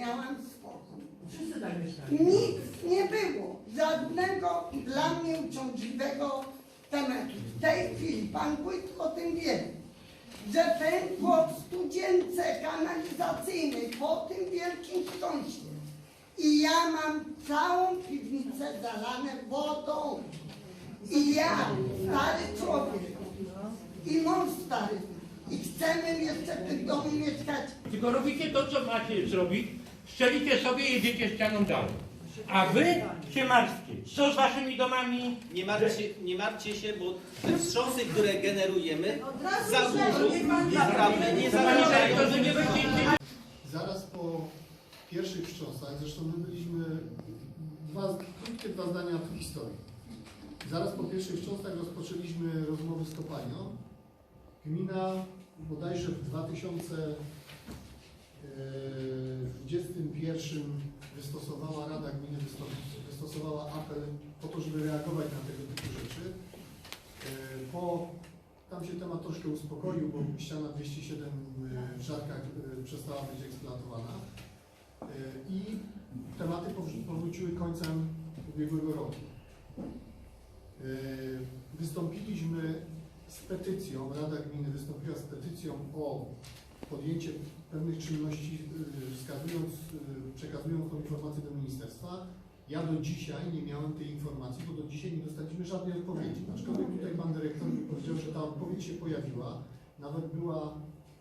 miałam spokój. Wszyscy tak myślą. Nic nie było, żadnego dla mnie uciążliwego tematu. W tej chwili pan wójt o tym wie, że pękło w studience kanalizacyjnej po tym wielkim wstrząsie. I ja mam całą piwnicę zalane wodą. I ja, stary człowiek, i mąż stary, i chcemy jeszcze w tym domu mieszkać Tylko robicie to, co macie zrobić, strzelicie sobie i jedziecie ścianą dalej. A wy się martwcie. Co z waszymi domami? Nie martwcie, nie martwcie się, bo te wstrząsy, które generujemy, za dużo naprawdę nie zarażają. Zaraz po pierwszych wstrząsach, zresztą my byliśmy, dwa, krótkie dwa zdania o historii. Zaraz po pierwszych wstrząsach rozpoczęliśmy rozmowy z kopalnią. Gmina bodajże w 2021 wystosowała, Rada Gminy wysto- wystosowała apel po to, żeby reagować na tego typu rzeczy. E, Po, tam się temat troszkę uspokoił, bo ściana 207 w Żarkach e, przestała być eksploatowana. E, I tematy powró- powróciły końcem ubiegłego roku. E, Wystąpiliśmy z petycją, Rada Gminy wystąpiła z petycją o podjęcie pewnych czynności, wskazując, e, przekazując tą informację do ministerstwa. Ja do dzisiaj nie miałem tej informacji, bo do dzisiaj nie dostaliśmy żadnej odpowiedzi. Aczkolwiek tutaj pan dyrektor powiedział, że ta odpowiedź się pojawiła. Nawet była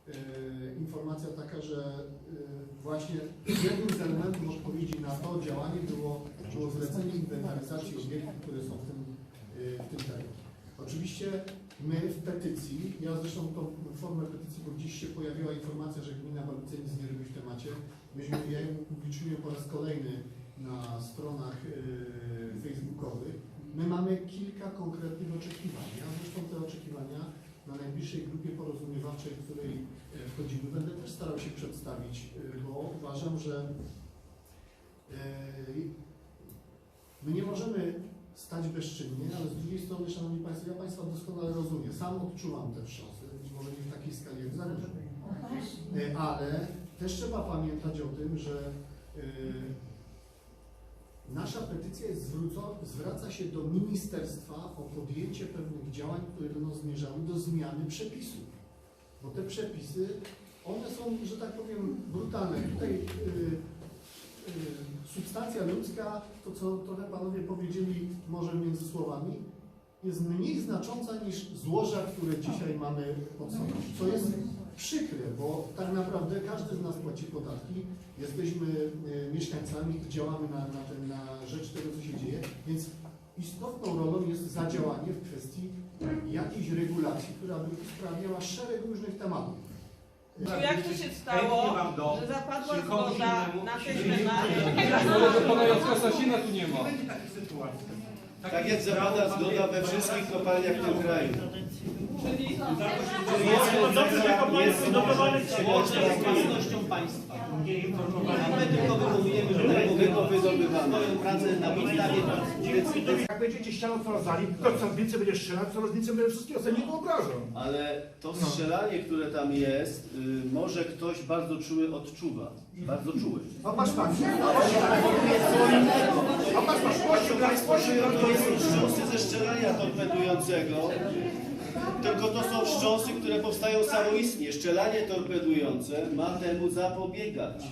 e, informacja taka, że e, właśnie jednym z elementów odpowiedzi na to działanie było, było zlecenie inwentaryzacji obiektów, które są w tym, e, w tym terenie. Oczywiście my w petycji, ja zresztą tą formę petycji, bo gdzieś się pojawiła informacja, że gmina Babice nic nie robi w temacie, myśmy, ja ją upubliczniuję po raz kolejny na stronach e, facebookowych. My mamy kilka konkretnych oczekiwań. Ja zresztą te oczekiwania na najbliższej grupie porozumiewawczej, w której e, wchodzimy, będę też starał się przedstawić, e, bo uważam, że e, my nie możemy stać bezczynnie, ale z drugiej strony, Szanowni Państwo, ja Państwa doskonale rozumiem. Sam odczuwam te wstrząsy, być może nie w takiej skali jak Zagrze. E, Ale też trzeba pamiętać o tym, że e, nasza petycja jest zwróco, zwraca się do ministerstwa o podjęcie pewnych działań, które będą zmierzały do zmiany przepisów. Bo te przepisy, one są, że tak powiem, brutalne. Tutaj y, substancja ludzka, to co trochę panowie powiedzieli może między słowami, jest mniej znacząca niż złoża, które dzisiaj mamy pod sobą. Co jest przykre, bo tak naprawdę każdy z nas płaci podatki, jesteśmy e, mieszkańcami działamy na, na, ten, na rzecz tego, co się dzieje, więc istotną rolą jest zadziałanie w kwestii jakiejś regulacji, która by usprawniała szereg różnych tematów. To jak to się stało, że zapadła zgoda na te tematy? Ale pana Jacka Sasina tu nie ma. Tak jak zapada zgoda we wszystkich kopalniach w tym kraju. Czyli Jest własnością państwa. A my tylko wykonujemy, że tego wydobywamy. Swoją pracę na podstawie decyzji. Jak będziecie ścianą otworzyli, to coraz więcej będzie strzelać, coraz więcej będzie wszystkiego, sobie nie wyobrażam. Ale to strzelanie, które tam jest, y, może ktoś bardzo czuły odczuwa. Bardzo czuły. A patrz tak, a patrz, patrz, kościół, kościół, To są wstrząsy ze strzelania torpedującego, tylko to są wstrząsy, które powstają samoistnie. Strzelanie torpedujące ma temu zapobiegać.